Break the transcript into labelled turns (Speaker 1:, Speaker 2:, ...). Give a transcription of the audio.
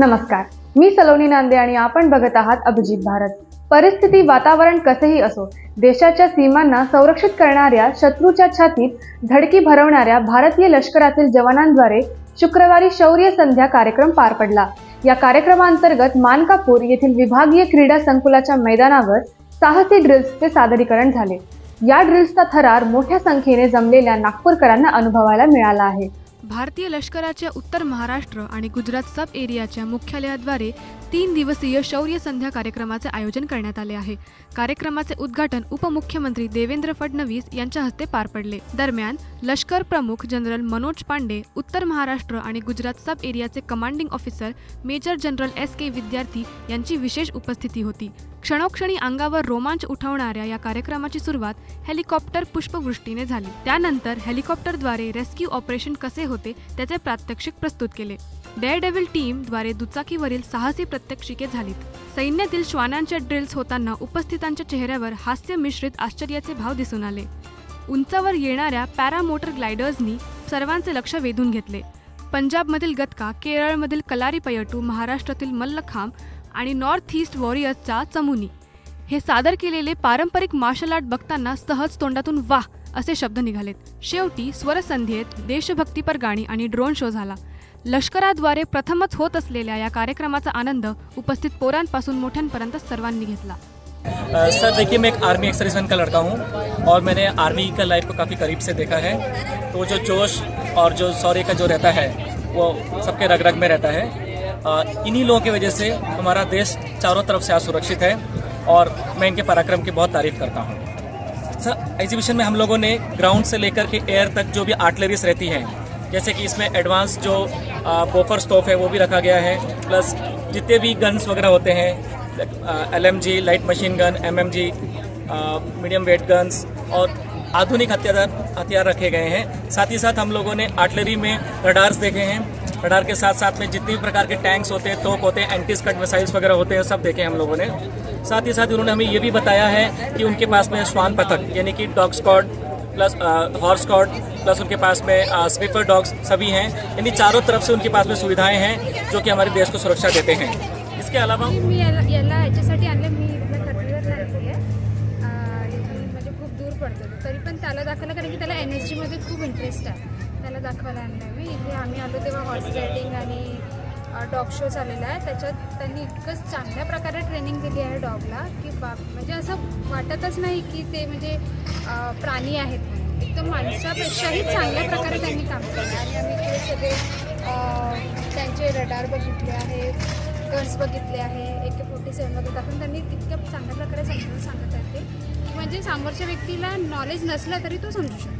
Speaker 1: नमस्कार. मी सलोनी नांदे आणि आपण बघत आहात अभिजित भारत. परिस्थिती वातावरण कसेही असो देशाच्या सीमांना संरक्षित करणाऱ्या शत्रूच्या छातीत धडकी भरवणाऱ्या भारतीय लष्करातील जवानांद्वारे शुक्रवारी शौर्य संध्या कार्यक्रम पार पडला. या कार्यक्रमांतर्गत मानकापूर येथील विभागीय क्रीडा संकुलाच्या मैदानावर साहसी ड्रिल्सचे सादरीकरण झाले. या ड्रिल्सचा थरार मोठ्या संख्येने जमलेल्या नागपूरकरांना अनुभवायला मिळाला आहे.
Speaker 2: भारतीय लष्कराच्या उत्तर महाराष्ट्र आणि गुजरात सब एरियाच्या मुख्यालयाद्वारे तीन दिवसीय शौर्य संध्या कार्यक्रमाचे आयोजन करण्यात आले आहे. कार्यक्रमाचे उद्घाटन उपमुख्यमंत्री देवेंद्र फडणवीस यांच्या हस्ते पार पडले. दरम्यान लष्कर प्रमुख जनरल मनोज पांडे उत्तर महाराष्ट्र आणि गुजरात सब एरियाचे commanding officer major general S K Vidyarthi यांची विशेष उपस्थिती होती. क्षणोक्षणी अंगावर रोमांच उठवणाऱ्या या कार्यक्रमाची सुरुवात हेलिकॉप्टर पुष्पवृष्टीने झाली. त्यानंतर हेलिकॉप्टरद्वारे रेस्क्यू ऑपरेशन कसे होते त्याचे प्रात्यक्षिक प्रस्तुत केले. डेअर डेव्हिल टीमद्वारे दुचाकीवरील साहसी प्रात्यक्षिके झालीत. सैन्यातील श्वानांच्या ड्रिल्स होताना उपस्थितांच्या चेहऱ्यावर हास्य मिश्रित आश्चर्याचे भाव दिसून आले. उंचावर येणाऱ्या पॅरामोटर ग्लायडर्सनी सर्वांचे लक्ष वेधून घेतले. पंजाबमधील गतका केरळमधील कलारी पयटू महाराष्ट्रातील मल्लखांब आणि नॉर्थ ईस्ट वॉरियर्सचा चमुनी. हे सादर केलेले पारंपरिक मार्शल आर्ट बघताना सहज तोंडातून वाह असे शब्द निघालेत. शेवटी स्वरसंध्येत देशभक्तीपर गाणी आणि ड्रोन शो झाला. लष्कराद्वारे प्रथमच होत असलेल्या या कार्यक्रमाचा आनंद उपस्थित पोरांपासून मोठ्यांपर्यंत सर्वांनी घेतला.
Speaker 3: सर देखिए मैं एक आर्मी एक्सर्विसमैन का लड़का हूँ और मैंने आर्मी का लाइफ को काफ़ी करीब से देखा है। तो जो जोश और जो शौर्य का जो रहता है वो सबके रग रग में रहता है। इन्हीं लोगों की वजह से हमारा देश चारों तरफ़ से आज सुरक्षित है और मैं इनके पराक्रम की बहुत तारीफ़ करता हूँ। सर एग्जीबिशन में हम लोगों ने ग्राउंड से लेकर के एयर तक जो भी आर्टलरीज रहती हैं, जैसे कि इसमें एडवांस जो बोफर स्टोफ है, वो भी रखा गया है प्लस जितने भी गन्स वगैरह होते हैं L M G light machine gun M M G medium weight guns और आधुनिक हथियार हथियार रखे गए हैं। साथ ही साथ हम लोगों ने आर्टलरी में रडार्स देखे हैं रडार के साथ साथ में जितने भी प्रकार के टैंक्स होते हैं, तोप होते हैं एंटी स्कट मिसाइल्स वगैरह होते हैं, सब देखे हम लोगों ने। साथ ही साथ उन्होंने हमें ये भी बताया है कि उनके पास में श्वान पथक, यानी कि dog squad plus horse squad plus उनके पास में स्विफर डॉग्स सभी हैं। यानी चारों तरफ़ से उनके पास में सुविधाएँ हैं, जो कि हमारे देश को सुरक्षा देते हैं। इसके अलावा
Speaker 4: मी याला याला ह्याच्यासाठी आणलं मी इथलं खटरीवर राहते आहे इथून म्हणजे खूप दूर पडतो तो. तरी पण त्याला दाखवलं कारण की त्याला एन एस जीमध्ये खूप इंटरेस्ट आहे त्याला दाखवायला आणलं मी. इथे आम्ही आलो तेव्हा हॉर्स रायडिंग आणि डॉग शो झालेला आहे. त्याच्यात त्यांनी इतकं चांगल्या प्रकारे ट्रेनिंग दिली आहे डॉगला की बाप म्हणजे असं वाटतच नाही की ते म्हणजे प्राणी आहेत म्हणून. एकदम माणसापेक्षाही चांगल्या प्रकारे त्यांनी काम केलं. आणि आम्ही इथे सगळे त्यांचे रडार बघितले आहेत गन्स बघितले आहे ए के फोर्टी सेवनमध्ये आपण त्यांनी इतक्या चांगल्या प्रकारे समजून सांगत आहेत ते. की म्हणजे समोरच्या व्यक्तीला नॉलेज नसलं तरी तो समजू शकतो.